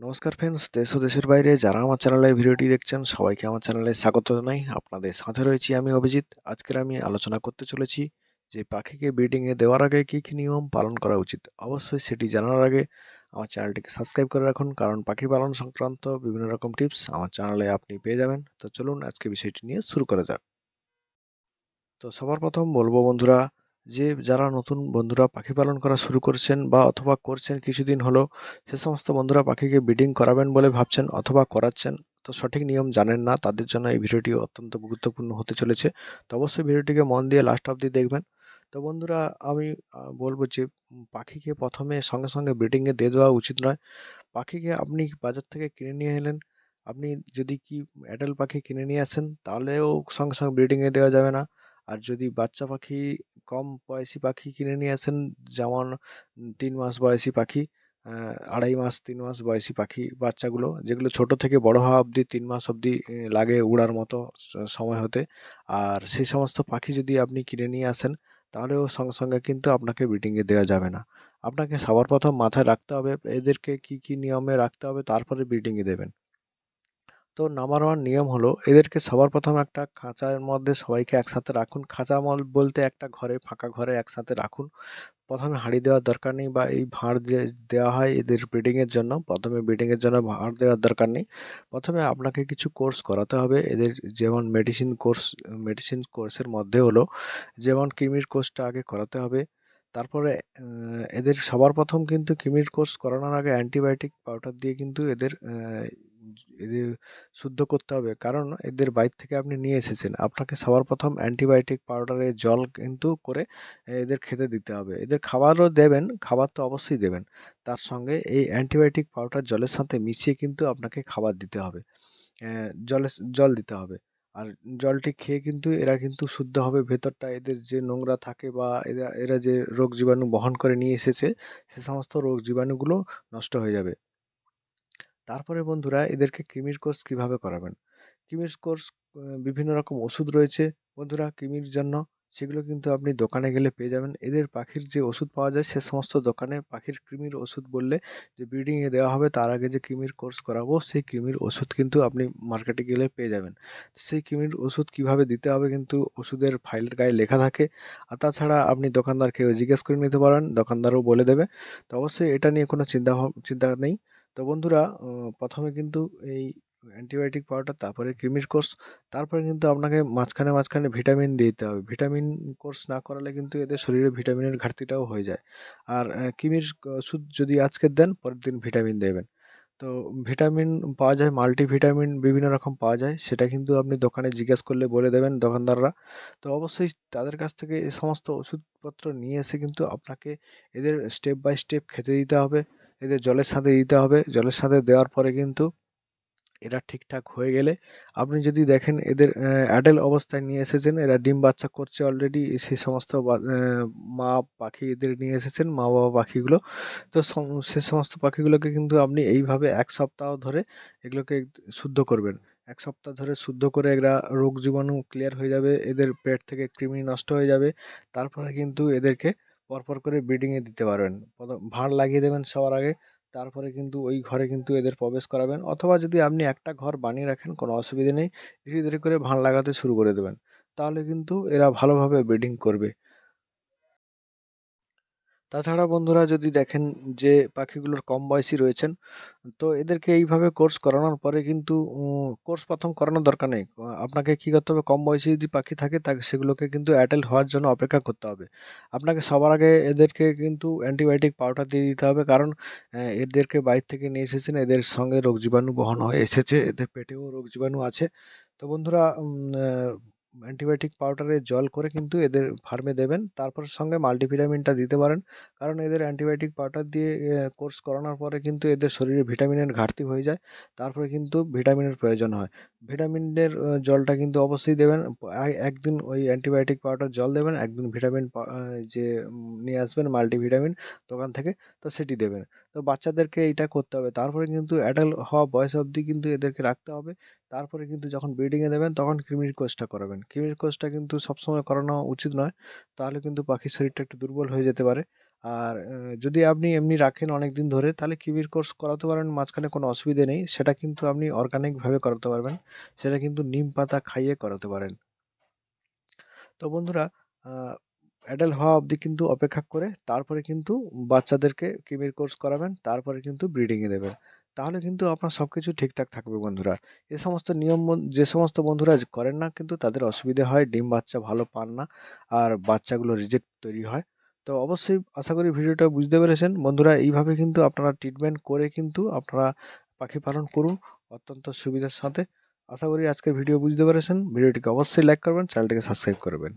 নমস্কার ফ্রেন্ডস দেশ ও দেশের বাইরে যারা আমার চ্যানেলে ভিডিওটি দেখছেন, সবাইকে আমার চ্যানেলে স্বাগত জানাই। আপনাদের সাথে রয়েছি আমি অভিজিৎ। আজকের আমি আলোচনা করতে চলেছি যে পাখিকে ব্রিডিংয়ে দেওয়ার আগে কী কী নিয়ম পালন করা উচিত। অবশ্যই সেটি জানার আগে আমার চ্যানেলটিকে সাবস্ক্রাইব করে রাখুন, কারণ পাখি পালন সংক্রান্ত বিভিন্ন রকম টিপস আমার চ্যানেলে আপনি পেয়ে যাবেন। তো চলুন আজকে বিষয়টি নিয়ে শুরু করা যাক। তো সবার প্রথম বলব বন্ধুরা যে যারা নতুন বন্ধুরা পাখি পালন করা শুরু করছেন বা অথবা করছেন কিছুদিন হলো, সে সমস্ত বন্ধুরা পাখিকে ব্রিডিং করাবেন বলে ভাবছেন অথবা করাচ্ছেন। তো সঠিক নিয়ম জানেন না, তাদের জন্য এই ভিডিওটি অত্যন্ত গুরুত্বপূর্ণ হতে চলেছে। তো অবশ্যই ভিডিওটিকে মন দিয়ে লাস্ট অবধি দেখবেন। তো বন্ধুরা, আমি বলব যে পাখিকে প্রথমে সঙ্গে সঙ্গে ব্রিডিংয়ে দিয়ে দেওয়া উচিত নয়। পাখিকে আপনি বাজার থেকে কিনে নিয়ে এলেন, আপনি যদি কি অ্যাডাল্ট পাখি কিনে নিয়ে আসেন, তাহলেও সঙ্গে সঙ্গে ব্রিডিংয়ে দেওয়া যাবে না। আর যদি বাচ্চা পাখি কম বয়সী পাখি কিনে নিয়ে আসেন। যেমন তিন মাস বয়সী পাখি আড়াই মাস, তিন মাস বয়সী পাখি, বাচ্চাগুলো, যেগুলো ছোট থেকে বড় হওয়া অবধি তিন মাস অবধি লাগে উড়ার মতো সময় হতে। আর সেই সমস্ত পাখি যদি আপনি কিনে নিয়ে আসেন, তাহলেও সঙ্গে সঙ্গে কিন্তু আপনাকে ব্রিডিংয়ে দেওয়া যাবে না। আপনাকে সবার প্রথম মাথায় রাখতে হবে, এদেরকে কি কি নিয়মে রাখতে হবে, তারপরে ব্রিডিংয়ে দেবেন। তো নাম্বার ওয়ান নিয়ম হলো এদেরকে সবার প্রথম একটা খাঁচার মধ্যে সবাইকে একসাথে রাখুন। খাঁচা মল বলতে একটা ঘরে, ফাঁকা ঘরে একসাথে রাখুন। প্রথমে হাঁড়ি দেওয়ার দরকার নেই বা এই ভাঁড় যে দেওয়া হয় এদের ব্রিডিংয়ের জন্য। প্রথমে ব্রিডিংয়ের জন্য ভাঁড় দেওয়ার দরকার নেই। প্রথমে আপনাকে কিছু কোর্স করাতে হবে। এদের যেমন মেডিসিন কোর্স মেডিসিন কোর্সের মধ্যে হলো যেমন কৃমির কোর্সটা আগে করাতে হবে। তারপরে এদের সবার প্রথম কিন্তু কৃমির কোর্স করানোর আগে অ্যান্টিবায়োটিক পাউডার দিয়ে কিন্তু এদের এদের শুদ্ধ করতে হবে। কারণ এদের বাইর থেকে আপনি নিয়ে এসেছেন। আপনাকে সবার প্রথম অ্যান্টিবায়োটিক পাউডারের জল কিন্তু করে এদের খেতে দিতে হবে। এদের খাবারও দেবেন, খাবার তো অবশ্যই দেবেন। তার সঙ্গে এই অ্যান্টিবায়োটিক পাউডার জলের সাথে মিশিয়ে কিন্তু আপনাকে খাবার দিতে হবে। জলে জল দিতে হবে। আর জলটি খেয়ে কিন্তু এরা কিন্তু শুদ্ধ হবে। ভেতরটা এদের যে নোংরা থাকে বা এরা এরা যে রোগ জীবাণু বহন করে নিয়ে এসেছে, সে সমস্ত রোগ জীবাণুগুলো নষ্ট হয়ে যাবে। তারপরে বন্ধুরা এদেরকে কৃমির কোর্স কীভাবে করাবেন? কৃমির কোর্স বিভিন্ন রকম ওষুধ রয়েছে। বন্ধুরা, কৃমির জন্য সেগুলো কিন্তু আপনি দোকানে গেলে পেয়ে যাবেন। এদের পাখির যে ওষুধ পাওয়া যায় সে সমস্ত দোকানে পাখির কৃমির ওষুধ বললে যে ব্রিডিংয়ে দেওয়া হবে, তার আগে যে কৃমির কোর্স করাবো, সেই কৃমির ওষুধ কিন্তু আপনি মার্কেটে গেলে পেয়ে যাবেন। সেই কৃমির ওষুধ কীভাবে দিতে হবে কিন্তু ওষুধের ফাইলের গায়ে লেখা থাকে। আর তাছাড়া আপনি দোকানদারকে জিজ্ঞেস করে নিতে পারেন, দোকানদারও বলে দেবে। তো অবশ্যই এটা নিয়ে কোনো চিন্তা চিন্তা নেই। তো বন্ধুরা প্রথমে কিন্তু এই অ্যান্টিবায়োটিক পাউডার তারপরে কৃমির কোর্স, তারপরে কিন্তু আপনাকে মাঝখানে মাঝখানে ভিটামিন দিতে হবে। ভিটামিন কোর্স না করালে কিন্তু এদের শরীরে ভিটামিনের ঘাটতিটাও হয়ে যায়। আর কৃমির ওষুধ যদি আজকে দেন, পরের দিন ভিটামিন দেবেন। তো ভিটামিন পাওয়া যায়, মাল্টিভিটামিন বিভিন্ন রকম পাওয়া যায়, সেটা কিন্তু আপনি দোকানে জিজ্ঞেস করলে বলে দেবেন দোকানদাররা। তো অবশ্যই তাদের কাছ থেকে এই সমস্ত ওষুধপত্র নিয়ে এসে কিন্তু আপনাকে এদের স্টেপ বাই স্টেপ খেতে দিতে হবে। এদের জলের সাথে দিতে হবে। জলের সাথে দেওয়ার পরে কিন্তু এরা ঠিকঠাক হয়ে গেলে আপনি যদি দেখেন এদের অ্যাডেল অবস্থায় নিয়ে এসেছেন, এরা ডিম বাচ্চা করছে অলরেডি সেই সমস্ত মা পাখি এদের নিয়ে এসেছেন, মা বাবা পাখিগুলো। তো সে সমস্ত পাখিগুলোকে কিন্তু আপনি এইভাবে এক সপ্তাহ ধরে এগুলোকে শুদ্ধ করবেন। এক সপ্তাহ ধরে শুদ্ধ করে এরা রোগ জীবাণু ক্লিয়ার হয়ে যাবে, এদের পেট থেকে কৃমি নষ্ট হয়ে যাবে। তারপরে কিন্তু এদেরকে পরপর করে ব্রিডিংয়ে দিতে পারবেন। প্রথম ভাঁড় লাগিয়ে দেবেন সবার আগে, তারপরে কিন্তু ওই ঘরে কিন্তু এদের প্রবেশ করাবেন। অথবা যদি আপনি একটা ঘর বানিয়ে রাখেন, কোনো অসুবিধে নেই। ধীরে ধীরে করে ভাঁড় লাগাতে শুরু করে দেবেন। তাহলে কিন্তু এরা ভালোভাবে ব্রিডিং করবে। তাছাড়া বন্ধুরা যদি দেখেন যে পাখিগুলোর কম বয়সী রয়েছেন, তো এদেরকে এইভাবে কোর্স করানোর পরে কিন্তু কোর্স প্রথম করানোর দরকার নেই। আপনাকে কী করতে হবে? কম বয়সী যদি পাখি থাকে তাকে সেগুলোকে কিন্তু অ্যাডাল্ট হওয়ার জন্য অপেক্ষা করতে হবে। আপনাকে সবার আগে এদেরকে কিন্তু অ্যান্টিবায়োটিক পাউডার দিয়ে দিতে হবে। কারণ এদেরকে বাইরে থেকে নিয়ে এসেছেন, এদের সঙ্গে রোগ জীবাণু বহন হয়ে এসেছে, এদের পেটেও রোগ জীবাণু আছে। তো বন্ধুরা অ্যান্টিবায়োটিক পাউডারে জল করে কিন্তু এদের ফার্মে দেবেন। তারপর সঙ্গে মাল্টিভিটামিনটা দিতে পারেন। কারণ এদের অ্যান্টিবায়োটিক পাউডার দিয়ে কোর্স করানোর পরে কিন্তু এদের শরীরে ভিটামিনের ঘাটতি হয়ে যায়। তারপরে কিন্তু ভিটামিনের প্রয়োজন হয়। ভিটামিনের জলটা কিন্তু অবশ্যই দেবেন। একদিন ওই অ্যান্টিবায়োটিক পাউডার জল দেবেন, একদিন ভিটামিন যে নিয়ে আসবেন মাল্টিভিটামিন দোকান থেকে, তো সেটি দেবেন। তো বাচ্চাদেরকে এইটা করতে হবে। তারপরে কিন্তু অ্যাডাল্ট হওয়া বয়স অবধি কিন্তু এদেরকে রাখতে হবে। তারপরে কিন্তু যখন ব্রিডিংয়ে দেবেন, তখন কৃমির কোর্সটা করাবেন। কৃমির কোর্সটা কিন্তু সবসময় করানো উচিত নয়। তাহলে কিন্তু পাখির শরীরটা একটু দুর্বল হয়ে যেতে পারে। আর যদি আপনি এমনি রাখেন অনেক দিন ধরে, তাহলে কিবির কোর্স করাতে পারেন, মাঝখানে কোনো অসুবিধে নেই। সেটা কিন্তু আপনি অর্গানিকভাবে করাতে পারবেন। সেটা কিন্তু নিম পাতা খাইয়ে করাতে পারেন। তো বন্ধুরা অ্যাডাল্ট হওয়া অবধি কিন্তু অপেক্ষা করে, তারপরে কিন্তু বাচ্চাদেরকে কিমির কোর্স করাবেন, তারপরে কিন্তু ব্রিডিংয়ে দেবেন। তাহলে কিন্তু আপনার সব কিছু ঠিকঠাক থাকবে বন্ধুরা। এ সমস্ত নিয়ম যে সমস্ত বন্ধুরা করেন না কিন্তু তাদের অসুবিধে হয়, ডিম বাচ্চা ভালো পান না, আর বাচ্চাগুলো রিজেক্ট তৈরি হয়। তো অবশ্যই আশা করি ভিডিওটা বুঝতে পেরেছেন। বন্ধুরা, এইভাবে কিন্তু আপনারা ট্রিটমেন্ট করে কিন্তু আপনারা পাখি পালন করুন অত্যন্ত সুবিধার সাথে। আশা করি আজকের ভিডিও বুঝতে পেরেছেন। ভিডিওটিকে অবশ্যই লাইক করবেন চ্যানেলটিকে সাবস্ক্রাইব করবেন।